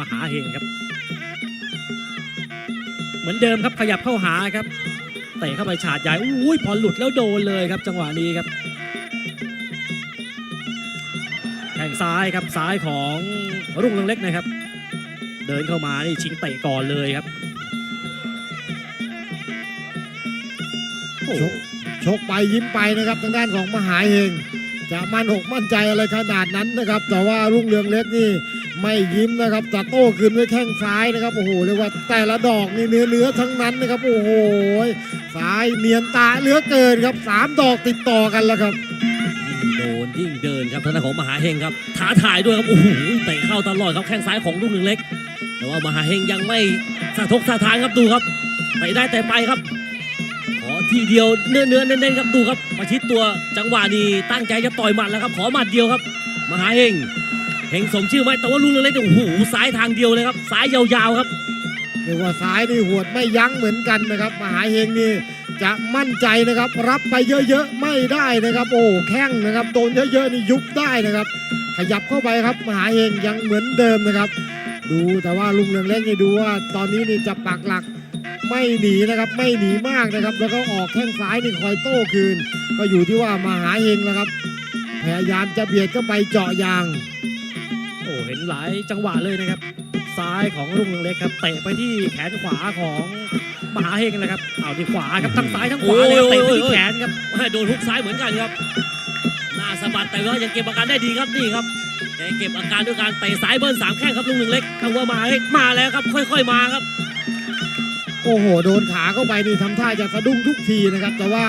มหาเฮงครับ เหมือนเดิมครับขยับเข้าหาครับเตะเข้าไปฉาดใหญ่อุ้ยพอหลุดแล้วโดนเลยครับ จังหวะนี้ครับแข่งซ้ายครับซ้ายของรุ่งเรืองเล็กนะครับ เดินเข้ามานี่ชิงเตะก่อนเลยครับโชกไปยิ้มไปนะครับทางด้านของมหาเฮงจะมั่นอกมั่นใจอะไรขนาดนั้นนะครับ แต่ว่ารุ่งเรืองเล็กนี่ ไม่ยิ้มนะครับจะโต้คืนด้วยแข้งซ้ายนะครับโอ้โหเรียกว่าแต่ละดอกนี่เนื้อเนื้อทั้งนั้นนะครับโอ้โหซ้ายเนียนตาเหลือเกินครับสามดอกติดต่อกันแล้วครับยิงโดนยิ่งเดินครับทางด้านของมหาเฮงครับท้าทายด้วยครับโอ้โหเตะเข้าตลอดครับแข้งซ้ายของลูกหนึ่งเล็ก แต่ว่ามหาเฮงยังไม่สะทกสะทานครับดูครับเตะได้แต่ไปครับขอทีเดียวเนื้อเนื้อเน้นๆครับดูครับประชิดตัวจังหวะนี้ตั้งใจจะต่อยหมัดแล้วครับขอหมัดเดียวครับ มหาเฮง เฮงสมชื่อไหมแต่ว่าลูกหนึ่งเล็กเนี่ยโอ้โหซ้ายทางเดียวเลยครับซ้ายยาวๆครับเรียกว่าซ้ายนี่หวดไม่ยั้งเหมือนกันนะครับมหาเฮงนี่จะมั่นใจนะครับ รับไปเยอะๆไม่ได้นะครับ โอ้แข้งนะครับโดนเยอะๆนี่ยุบได้นะครับ ขยับเข้าไปครับมหาเฮงยังเหมือนเดิมนะครับ ดูแต่ว่าลุงเรืองเล็กนี่ดูว่าตอนนี้นี่จะปักหลักไม่หนีนะครับไม่หนีมากนะครับ แล้วก็ออกแข้งซ้ายนี่คอยโต้คืน ก็อยู่ที่ว่ามหาเฮงนะครับพยายามจะเบียดเข้าไปเจาะยาง ห็นหลายจังหวะเลยนะครับ ซ้ายของรุ่งเรืองเล็กครับเตะไปที่แขนขวาของมหาเฮงนะครับเอาที่ขวาครับทั้งซ้ายทั้งขวาเลยครับเตะไปที่แขนครับโดนฮุกซ้ายเหมือนกันครับหน้าสะบัดแต่ว่ายังเก็บอาการได้ดีครับนี่ครับแกเก็บอาการด้วยการเตะซ้ายเบิ้ลสามแข้งครับลุงหนึ่งเล็กคำว่ามาเฮ้ยมาแล้วครับ ค่อย ๆมาครับ โอ้โห โดนขาเข้าไปนี่ทำท่าจะสะดุ้งทุกทีนะครับ แต่ว่า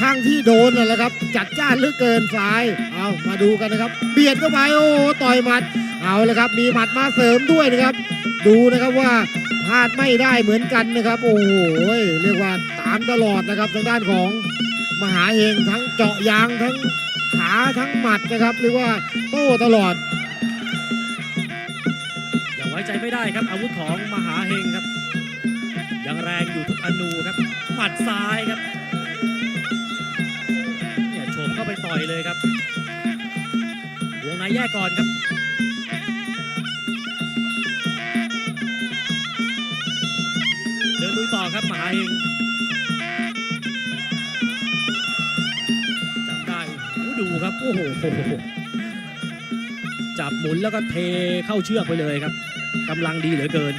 ข้างที่โดนนั่นแหละครับ จัดจ้านเหลือเกินซ้าย เอามาดูกันนะครับ เบียดเข้าไปโอ้โหต่อยหมัด เอาเลยครับมีหมัดมาเสริมด้วยนะครับ ดูนะครับว่าพลาดไม่ได้เหมือนกันนะครับ โอ้โหเรียกว่าตามตลอดนะครับทางด้านของมหาเฮงทั้งเจาะยางทั้งขาทั้งหมัดนะครับเรียกว่าโต้ตลอดอยังไว้ใจไม่ได้ครับ อาวุธของมหาเฮงครับ ยังแรงอยู่ทุกอนูครับหมัดซ้ายครับเนี่ยโฉมเข้าไปต่อยเลยครับวงในแยกก่อนครับ ครับมหาเฮงจำได้โอ้ดูครับโอ้โหจับหมุนแล้วก็เทเข้าเชือกไปเลยครับกำลังดีเหลือเกิน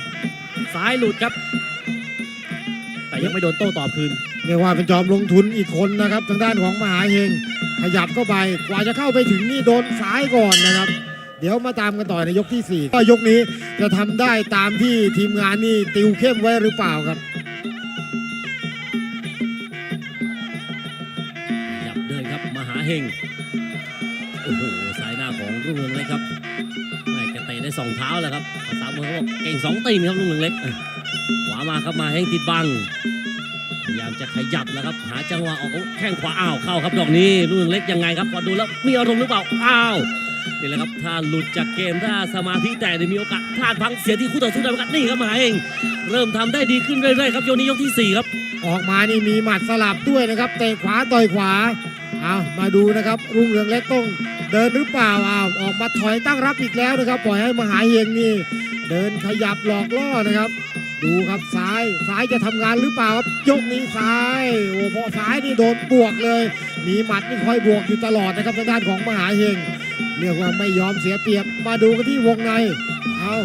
ซ้ายหลุดครับ แต่ยังไม่โดนโต้ตอบคืนเรียกว่าเป็นจอมลงทุนอีกคนนะครับทางด้านของมหาเฮงขยับเข้าไปกว่าจะเข้าไปถึงนี่โดนซ้ายก่อนนะครับ เดี๋ยวมาตามกันต่อในยกที่4ี่ก็ยกนี้จะทำได้ตามที่ทีมงานนี่ติวเข้มไว้หรือเปล่าครับ ฮงโอ้โหสายหน้าของรุ่งเรืองเล็กครับแม่แกเตะได้สองเท้าแล้วครับภาษามวยเขาบอกเก่งสองตีนครับรุ่งเรืองเล็กขวามาครับมาเฮงติดบังพยายามจะขยับแล้วครับ หาจังหวะออกแข้งขวาอ้าวเข้าครับดอกนี้รุ่งเรืองเล็กยังไงครับพอดูแล้วมีอารมณ์หรือเปล่าอ้าวนี่แหละครับถ้าหลุดจากเกมถ้าสมาธิแตกเนี่ยมีโอกาสพลาดพังเสียที่คู่ต่อสู้ได้เหมือนกันนี่ครับมาเฮงเริ่มทำได้ดีขึ้นเรื่อยๆครับโยนี้ยกที่สี่ครับออกมานี่มีหมัดสลับด้วยนะครับเตะขวาต่อยขวา เอามาดูนะครับรุ่งเรืองเล็กต้องเดินหรือเปล่าอ้าวออกมาถอยตั้งรับอีกแล้วนะครับ ปล่อยให้มหาเฮงนี่เดินขยับหลอกล่อนะครับ ดูครับซ้ายซ้ายจะทำงานหรือเปล่าครับยกนี้ซ้ายโอ้พอซ้ายนี่โดนบวกเลยมีหมัดนี่คอยบวกอยู่ตลอดนะครับทางด้านของมหาเฮงเรียกว่าไม่ยอมเสียเปรียบมาดูกันที่วงในเอา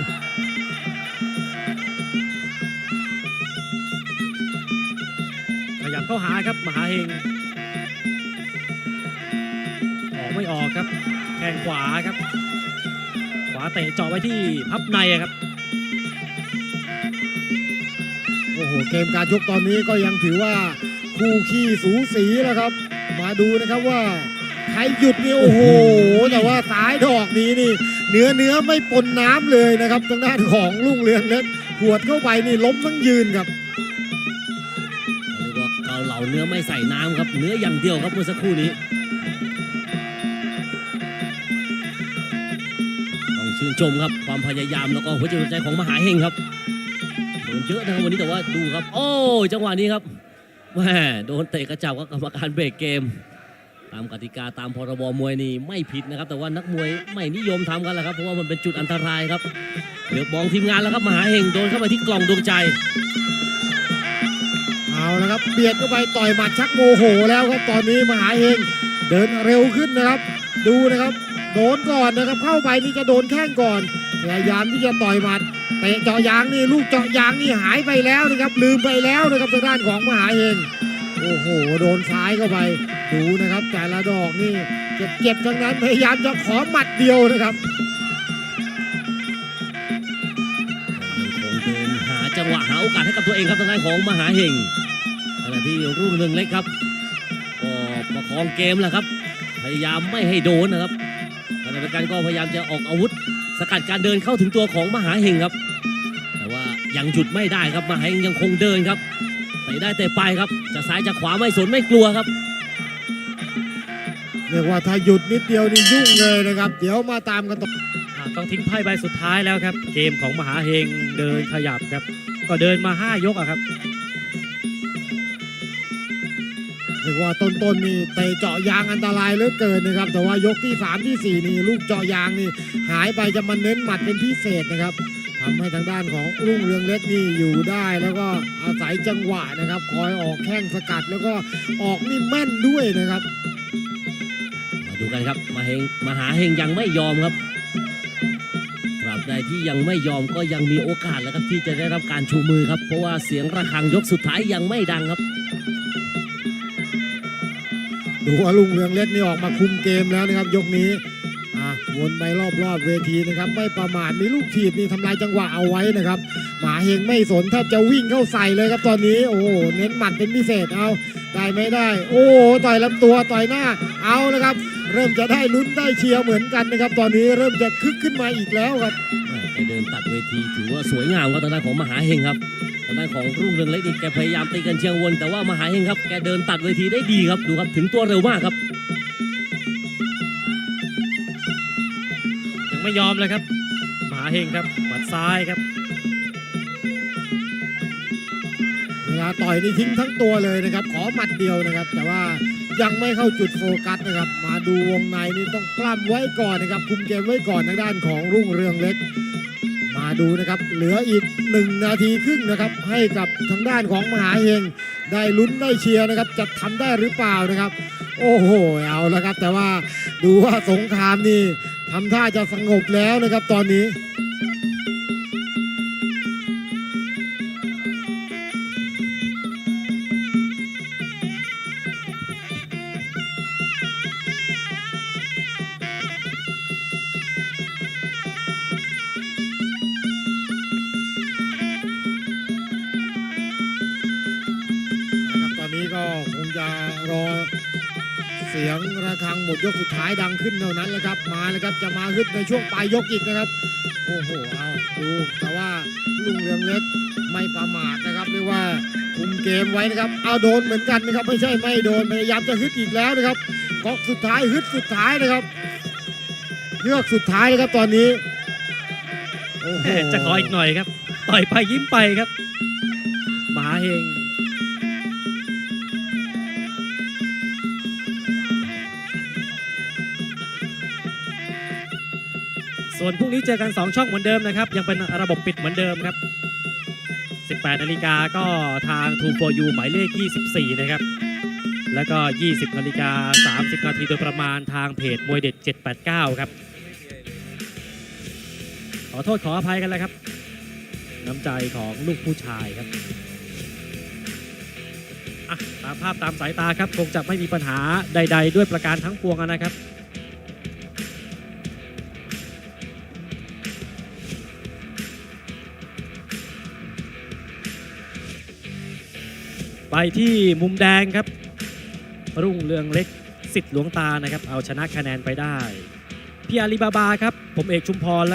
ขยับเข้าหาครับมหาเฮง ไม่ออกครับแข้งขวาครับ ขวาเตะเจาะไว้ที่พับในอะครับ โอ้โหเกมการชกตอนนี้ก็ยังถือว่าคู่ขี้สูสีแล้วครับ มาดูนะครับว่าใครหยุดนี่โอ้โห แต่ว่าซ้ายดอกนี้นี่ เนื้อเนื้อไม่ปนน้ำเลยนะครับทางด้านของลุงเรืองเล็กหวดเข้าไปนี่ล้มทั้งยืนครับเรียกว่าเกาเหลาเนื้อไม่ใส่น้ำครับ เนื้ออย่างเดียวครับเมื่อสักครู่นี้ ชื่นชมครับความพยายามแล้วก็หัวใจหัวใจของมหาเฮงครับโดนเยอะนะครับวันนี้แต่ว่าดูครับ โอ้ยจังหวะนี้ครับแหมโดนเตะกระจับกับกรรมการเบรกเกม ตามกติกาตามพรบมวยนี่ไม่ผิดนะครับ แต่ว่านักมวยไม่นิยมทำกันแหละครับเพราะว่ามันเป็นจุดอันตรายครับเดี๋ยวมองทีมงานแล้วครับมหาเฮงโดนเข้าไปที่กล่องดวงใจเอาละครับเบียดเข้าไปต่อยหมัดชักโมโหแล้วครับตอนนี้มหาเฮงเดินเร็วขึ้นนะครับ ดูนะครับ โดนก่อนนะครับเข้าไปนี่จะโดนแข้งก่อนพยายามที่จะต่อยหมัดเตะเจาะยางนี่ลูกเจาะยางนี่หายไปแล้วนะครับลืมไปแล้วนะครับทางด้านของมหาเฮงโอ้โหโดนซ้ายเข้าไปดูนะครับ แต่ละดอกนี่เจ็บๆทั้งนั้นพยายามจะขอหมัดเดียวนะครับยังคงเดินหาจังหวะหาโอกาสให้กับตัวเองครับทางด้านของมหาเฮงขณะที่รุ่งเรืองเล็กครับก็ประคองเกมแหละครับ พยายามไม่ให้โดนนะครับ ขณะเดียวกันก็พยายามจะออกอาวุธ สกัดการเดินเข้าถึงตัวของมหาเฮงครับ แต่ว่ายังหยุดไม่ได้ครับมหาเฮงยังคงเดินครับเตะได้เตะไปครับจะซ้ายจะขวาไม่สนไม่กลัวครับเรียกว่าถ้าหยุดนิดเดียวนี่ยุ่งเลยนะครับ เดี๋ยวมาตามกันต่ออ่าต้องทิ้งไพ่ใบสุดท้ายแล้วครับ เกมของมหาเฮงเดินขยับครับ ก็เดินมา 5 ยกอะครับ เรียกว่าต้นๆนี่เตะเจาะยางอันตรายเหลือเกินนะครับ แต่ว่ายกที่ 3 ที่ 4 นี่ลูกเจาะยางนี่หายไปจะมาเน้นหมัดเป็นพิเศษนะครับทำให้ทางด้านของรุ่งเรืองเล็กนี่อยู่ได้แล้วก็อาศัยจังหวะนะครับ คอยออกแข้งสกัดแล้วก็ออกนี่แม่นด้วยนะครับ มาดูกันครับมาเฮงมาหาเฮงยังไม่ยอมครับตราบใดที่ยังไม่ยอมก็ยังมีโอกาสแล้วครับที่จะได้รับการชูมือครับ เพราะว่าเสียงระฆังยกสุดท้ายยังไม่ดังครับ ดูว่าลุงเรืองเล็กนี่ออกมาคุมเกมแล้วนะครับ ยกนี้วนไปรอบๆเวทีนะครับ ไม่ประมาทมีลูกถีบนี่ทำลายจังหวะเอาไว้นะครับ หมาเฮงไม่สนแทบจะวิ่งเข้าใส่เลยครับตอนนี้โอ้โหเน้นหมัดเป็นพิเศษเอาได้ไม่ได้ โอ้ต่อยลำตัวต่อยหน้าเอาแล้วครับ เริ่มจะได้ลุ้นได้เชียร์เหมือนกันนะครับ ตอนนี้เริ่มจะคึกขึ้นมาอีกแล้วครับแกเดินตัดเวทีถือว่าสวยงามครับทางด้านของมหาเฮงครับ ทางด้านของรุ่งเรืองเล็กนี่แกพยายามตีกันเชียงวน แต่ว่ามหาเฮงครับแกเดินตัดเวทีได้ดีครับดูครับถึงตัวเร็วมากครับ ยังไม่ยอมเลยครับ มหาเฮงครับหมัดซ้ายครับ เวลาต่อยนี่ทิ้งทั้งตัวเลยนะครับ ขอหมัดเดียวนะครับ แต่ว่ายังไม่เข้าจุดโฟกัสนะครับ มาดูวงในนี่ต้องกล้ำไว้ก่อนนะครับ คุมเกมไว้ก่อนทางด้านของรุ่งเรืองเล็ก มาดูนะครับ เหลืออีกหนึ่งนาทีครึ่งนะครับ ให้กับทางด้านของมหาเฮงได้ลุ้นได้เชียร์นะครับ จะทำได้หรือเปล่านะครับ โอ้โหเอาแล้วครับ แต่ว่าดูว่าสงครามนี่ทำท่าจะสงบแล้วนะครับตอนนี้ สียงระฆังหมดยกสุดท้ายดังขึ้นเท่านั้นแหละครับมาแล้วครับจะมาขึ้นในช่วงปลายยกอีกนะครับ โอ้โหเอาดูแต่ว่าลุงเรืองเล็กไม่ประมาทนะครับเรียกว่าคุมเกมไว้นะครับเอาโดนเหมือนกันนะครับไม่ใช่ไม่โดนพยายามจะฮึดอีกแล้วนะครับก๊อกสุดท้ายฮึดสุดท้ายนะครับเลือกสุดท้ายนะครับตอนนี้โอ้โหจะขออีกหน่อยครับ ต่อยไปยิ้มไปครับ มหาเฮง ส่วนพรุ่งนี้เจอกัน 2 ช่องเหมือนเดิมนะครับ ยังเป็นระบบปิดเหมือนเดิมครับ 18นาฬิกาก็ทาง t ู for you หมายเลข 24 นะครับ แล้วก็ 20นาฬิกา30 นาทีโดยประมาณทางเพจมวยเด็ด 789 ครับ ขอโทษขออภัยกันแล้วครับ น้ำใจของลูกผู้ชายครับตามภาพตามสายตาครับ คงจะไม่มีปัญหาใด ๆ ด้วยประการทั้งปวงนะครับ ไปที่มุมแดงครับ รุ่งเรืองเล็กสิทธิ์หลวงตานะครับ เอาชนะคะแนนไปได้พี่อาลีบาบาครับ ผมเอกชุมพรแล้วก็